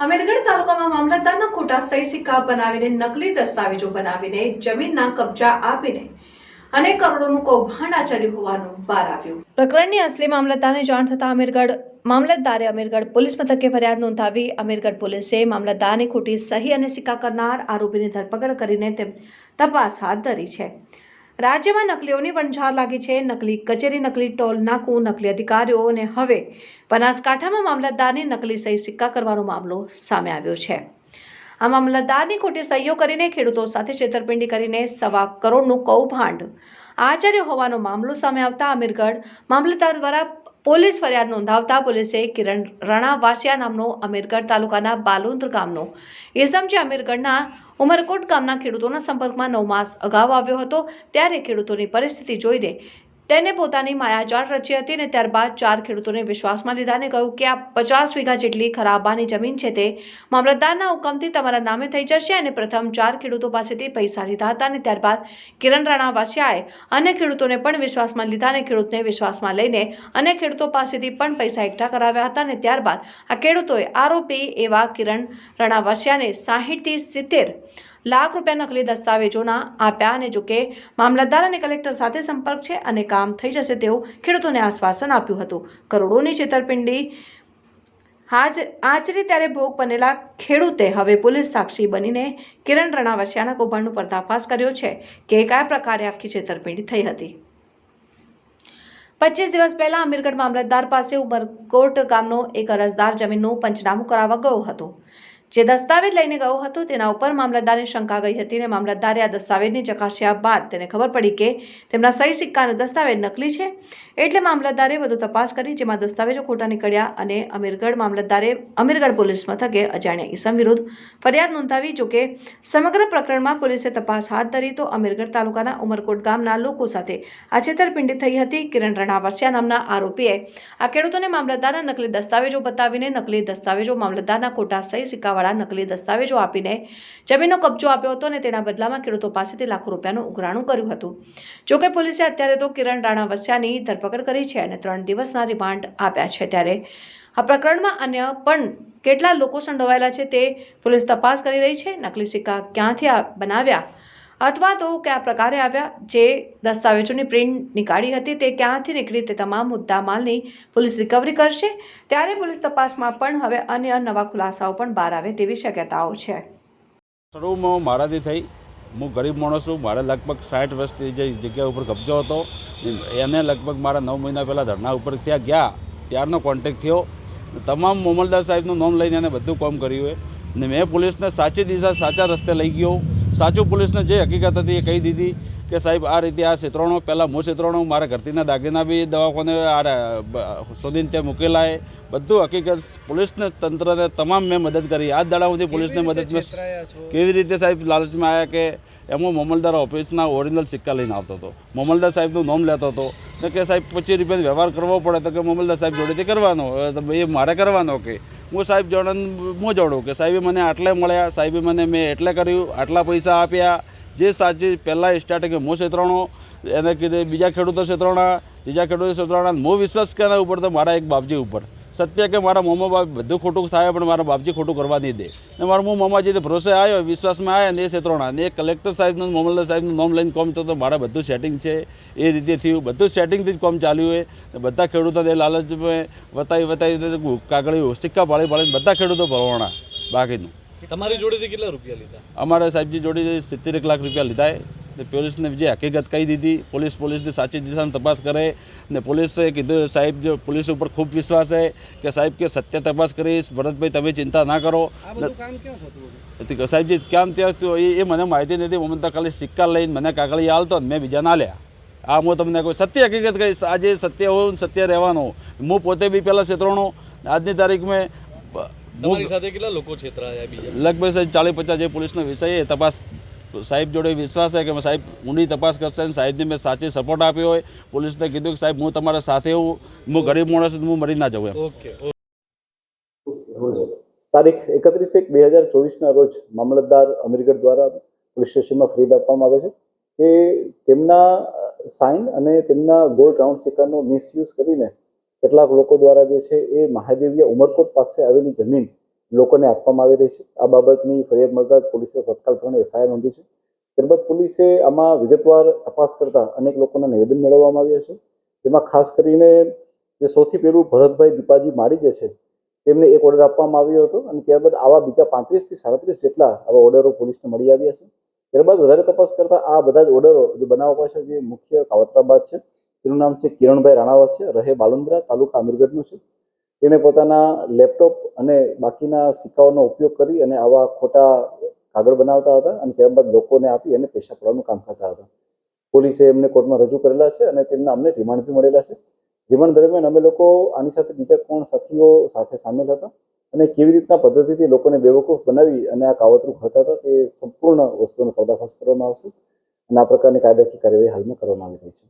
અમીરગઢ તાલુકામાં મામલતદારના ખોટા સહી સિક્કા બનાવીને નકલી દસ્તાવેજો બનાવીને જમીનના કબજા આપીને અને કરોડોનું કૌભાંડ આચર્યું હોવાનું બહાર આવ્યું. પ્રકરણની અસલી મામલતદારને જાણ થતાં અમીરગઢ મામલતદારે અમીરગઢ પોલીસ મથકે ફરિયાદ નોંધાવી અમીરગઢ પોલીસે મામલતદારની ખોટી સહી અને સિક્કા કરનાર આરોપીની ધરપકડ કરીને તેમ તપાસ હાથ ધરી છે. રાજ્યમાં નકલીઓની વણઝાર લાગી છે. નકલી કચેરી, નકલી ટોલ નાકું, નકલી અધિકારીઓ અને હવે બનાસકાંઠામાં મામલતદારની નકલી સહી સિક્કા કરવાનો મામલો સામે આવ્યો છે. આ મામલતદારની ખોટી સહીઓ કરીને ખેડૂતો સાથે છેતરપિંડી કરીને સવા કરોડનું કૌભાંડ આચાર્ય હોવાનો મામલો સામે આવતા અમીરગઢ મામલતદાર દ્વારા પોલીસ ફરિયાદ નોંધાવતા પોલીસે કિરણ રણા વાસિયા નામનો અમીરગઢ તાલુકાના બાલુંદ્ર ગામનો ઇસમ જે અમીરગઢના ઉમરકોટ ગામના ખેડૂતોના સંપર્કમાં નવ માસ અગાઉ આવ્યો હતો, ત્યારે ખેડૂતોની પરિસ્થિતિ જોઈને તેને પોતાની માયાજાળ રચી હતી અને ત્યારબાદ ચાર ખેડૂતોને વિશ્વાસમાં લીધા અને કહ્યું કે આ પચાસ વીઘા જેટલી ખરાબાની જમીન છે તે મામલતદારના હુકમથી તમારા નામે થઈ જશે અને પ્રથમ ચાર ખેડૂતો પાસેથી પૈસા લીધા હતા અને ત્યારબાદ કિરણ રાણા વાસિયાએ અન્ય ખેડૂતોને પણ વિશ્વાસમાં લીધા અને ખેડૂતને વિશ્વાસમાં લઈને અન્ય ખેડૂતો પાસેથી પણ પૈસા એકઠા કરાવ્યા હતા અને ત્યારબાદ આ ખેડૂતોએ આરોપી એવા કિરણ રાણા વાસિયાને સાહીઠથી સિત્તેર લાખ રૂપિયા નકલી દસ્તાવેજોના આપ્યા અને જોકે મામલતદાર અને કલેક્ટર સાથે સંપર્ક છે અને કામ થઈ જશે તેવું ખેડૂતોને આશ્વાસન આપ્યું હતું. કરોડોની છેતરપિંડી હાજ આચરી ત્યારે ભોગ બનેલા ખેડૂતે હવે પોલીસ સાક્ષી બનીને કિરણ રણાવસિયાના કૌભાંડનો પર્દાફાશ કર્યો છે કે કયા પ્રકારે આખી છેતરપિંડી થઈ હતી. પચીસ દિવસ પહેલા અમીરગઢ મામલતદાર પાસે ઉમરકોટ ગામનો એક અરજદાર જમીનનું પંચનામું કરાવવા ગયો હતો. જે દસ્તાવેજ લઈને ગયો હતો તેના ઉપર મામલતદારની શંકા ગઈ હતી અને મામલતદારે આ દસ્તાવેજની ચકાસ્યા બાદ તેને ખબર પડી કે તેમના સહી સિક્કા અને દસ્તાવેજ નકલી છે એટલે મામલતદારે વધુ તપાસ કરી જેમાં દસ્તાવેજો ખોટા નીકળ્યા અને અમીરગઢ મામલતદારે અમીરગઢ પોલીસ મથકે અજાણ્યા ઈસમ વિરુદ્ધ ફરિયાદ નોંધાવી જોકે સમગ્ર પ્રકરણમાં પોલીસે તપાસ હાથ ધરી તો અમીરગઢ તાલુકાના ઉમરકોટ ગામના લોકો સાથે આ છેતરપિંડી થઈ હતી. કિરણ રણાવસિયા નામના આરોપીએ આ ખેડૂતોને મામલતદારના નકલી દસ્તાવેજો બતાવીને નકલી દસ્તાવેજો મામલતદારના ખોટા સહી સિક્કાવાળા નકલી દસ્તાવેજો આપીને જમીનનો કબજો આપ્યો હતો અને તેના બદલામાં ખેડૂતો પાસેથી લાખો રૂપિયાનું ઉઘરાણું કર્યું હતું. જોકે પોલીસે અત્યારે તો કિરણ રાણા વસ્યાની ધરપકડ કરી છે અને ત્રણ દિવસના રિમાન્ડ આપ્યા છે ત્યારે. આ પ્રકરણમાં અન્ય પણ કેટલા લોકો સંડોવાયેલા છે તે પોલીસ તપાસ કરી રહી છે. નકલી સિક્કા ક્યાંથી બનાવ્યા? અથવા તો કયા પ્રકારે આવ્યા, જે દસ્તાવેજોની પ્રિન્ટ નીકાળી હતી તે ક્યાંથી નીકળી તે તમામ મુદ્દા માલની પોલીસ રિકવરી કરશે. ત્યારે પોલીસ તપાસમાં પણ હવે અન્ય નવા ખુલાસાઓ પણ બહાર આવે તેવી શક્યતાઓ છે. શરૂમાં મારાથી થઈ. હું ગરીબ માણસ છું. મારે લગભગ સાઠ વર્ષથી જે જગ્યા ઉપર કબજો હતો, એને લગભગ મારા નવ મહિના પહેલાં ધરણા ઉપર ત્યાં ગયા. ત્યારનો કોન્ટેક્ટ થયો. તમામ મોમલદાર સાહેબનું નામ લઈને એને બધું કામ કર્યું હોય. ને મેં પોલીસને સાચી દિશા, સાચા રસ્તે લઈ ગયો. સાચું પોલીસને જે હકીકત હતી એ કહી દીધી કે સાહેબ આ રીતે આ ક્ષેત્રોનો પહેલાં મૂળ ક્ષેત્રોનો મારા ઘરતીના દાગીના બી દવાખાને આ શોધીને ત્યાં મૂકેલા એ બધું હકીકત પોલીસને તંત્રને તમામ મેં મદદ કરી. આ દાડા સુધી પોલીસને મદદ કેવી રીતે સાહેબ લાલચમાં આવ્યા કે એમાં મોમલદાર ઓફિસના ઓરિજિનલ સિક્કા લઈને આવતો હતો. મોમલદાર સાહેબનું નોમ લેતો હતો. કે સાહેબ, પચીસ રૂપિયાનો વ્યવહાર કરવો પડે તો કે મોમલદાર સાહેબ જોડેથી કરવાનો. એ મારે કરવાનો કે? હું સાહેબ જોડે હું જોડું કે સાહેબે મને આટલે મળ્યા, સાહેબે મને મેં એટલે કર્યું, આટલા પૈસા આપ્યા. જે સાચી પહેલાં સ્ટાર્ટિંગ હું ક્ષેત્રનો એને કીધે બીજા ખેડૂતો ક્ષેત્રોના ત્રીજા ખેડૂતો ક્ષેત્રોના હું વિશ્વાસ કર્યા ઉપર તો મારા એક બાપજી ઉપર. સત્ય કે મારા મોમો બાપ બધું ખોટું થાય પણ મારા બાપજી ખોટું કરવા નહીં દે. ને મારા હું મામાજી ભરોસે આવ્યો વિશ્વાસમાં આવ્યા ને એ ક્ષેત્રોના ને એ કલેક્ટર સાહેબનું મોમલદાર સાહેબનું નામ લઈને કોમ તો મારા બધું સેટિંગ છે એ રીતે થયું. બધું સેટિંગથી જ કોમ ચાલ્યું હોય. બધા ખેડૂતોને લાલચ વતાવી વતાવી કાગળી સિક્કા પાડી પાડીને બધા ખેડૂતો ભરવાના બાકીનું. તમારી જોડેથી કેટલા રૂપિયા લીધા? અમારા સાહેબજી જોડે સિત્તેર લાખ રૂપિયા લીધા ને પોલીસને જે હકીકત કહી દીધી પોલીસ પોલીસની સાચી દિશાની તપાસ કરે ને પોલીસે કીધું સાહેબ જો પોલીસ ઉપર ખૂબ વિશ્વાસ છે કે સાહેબ કે સત્ય તપાસ કરીશ ભરતભાઈ તમે ચિંતા ના કરો. સાહેબજી કેમ ત્યાં એ એ મને માહિતી નથી હું તો ખાલી સિક્કા લઈને મને કાગળી આલતો ને મેં બીજા ના લ્યા આ હું તમને કોઈ સત્ય હકીકત કહીશ? આજે સત્ય હોઉં સત્ય રહેવાનું. હું પોતે બી પહેલાં ક્ષેત્રોનો આજની તારીખ મેં તમારી સાથે કેટલા લોકો છેતરાયા બીજા? લગભગ સાહેબ ચાલીસ પચાસ જે પોલીસનો વિષય એ તપાસ સાહેબ જોડે વિશ્વાસ છે કે સાહેબ ઊંડી તપાસ કરશે અને સાહેબને મેં સાચી સપોર્ટ આપ્યો હોય પોલીસને કીધું કે સાહેબ હું તમારા સાથે હું હું ગરીબ માણસ છું, હું મરી ના જાઉં એમ. ઓકે તારીખ એકત્રીસ એક બે હજાર ચોવીસના રોજ મામલતદાર અમીરગઢ દ્વારા પોલીસ સ્ટેશનમાં ફરિયાદ આપવામાં આવે છે કે તેમના સાઇન અને તેમના ગોલ્ડ રાઉન્ડ સિક્કાનો મિસયુઝ કરીને કેટલાક લોકો દ્વારા જે છે એ મહાદેવીયા ઉમરકોટ પાસે આવેલી જમીન લોકોને આપવામાં આવી રહી છે. આ બાબતની ફરિયાદ મળતા જ પોલીસે તત્કાલ ધોરણે એફઆઈઆર નોંધી છે. ત્યારબાદ પોલીસે આમાં વિગતવાર તપાસ કરતા અનેક લોકોના નિવેદન મેળવવામાં આવ્યા છે. તેમાં ખાસ કરીને જે સૌથી પહેલું ભરતભાઈ દીપાજી માળી જે છે, તેમને એક ઓર્ડર આપવામાં આવ્યો હતો અને ત્યારબાદ આવા બીજા પાંત્રીસથી સાડત્રીસ જેટલા આવા ઓર્ડરો પોલીસને મળી આવ્યા છે. ત્યારબાદ વધારે તપાસ કરતા આ બધા જ ઓર્ડરો જે બનાવવા પાછળ જે મુખ્ય કાવતરાબાદ છે, તેનું નામ છે કિરણભાઈ રાણાવત છે, રહે બાલુંદ્રા તાલુકા અમીરગઢનું છે. તેણે પોતાના લેપટોપ અને બાકીના સિક્કાઓનો ઉપયોગ કરી અને આવા ખોટા કાગળ બનાવતા હતા અને ત્યારબાદ લોકોને આપી અને પૈસા પડવાનું કામ કરતા હતા. પોલીસે એમને કોર્ટમાં રજૂ કરેલા છે અને તેમના અમને રિમાન્ડ બી મળેલા છે. રિમાન્ડ દરમિયાન અમે લોકો આની સાથે બીજા કોણ સાથીઓ સાથે સામેલ હતા અને કેવી રીતના પદ્ધતિથી લોકોને બેવકૂફ બનાવી અને આ કાવતરું કરતા હતા તે સંપૂર્ણ વસ્તુનો પર્દાફાશ કરવામાં આવશે અને આ પ્રકારની કાયદાકીય કાર્યવાહી હાલમાં કરવામાં આવી રહી છે.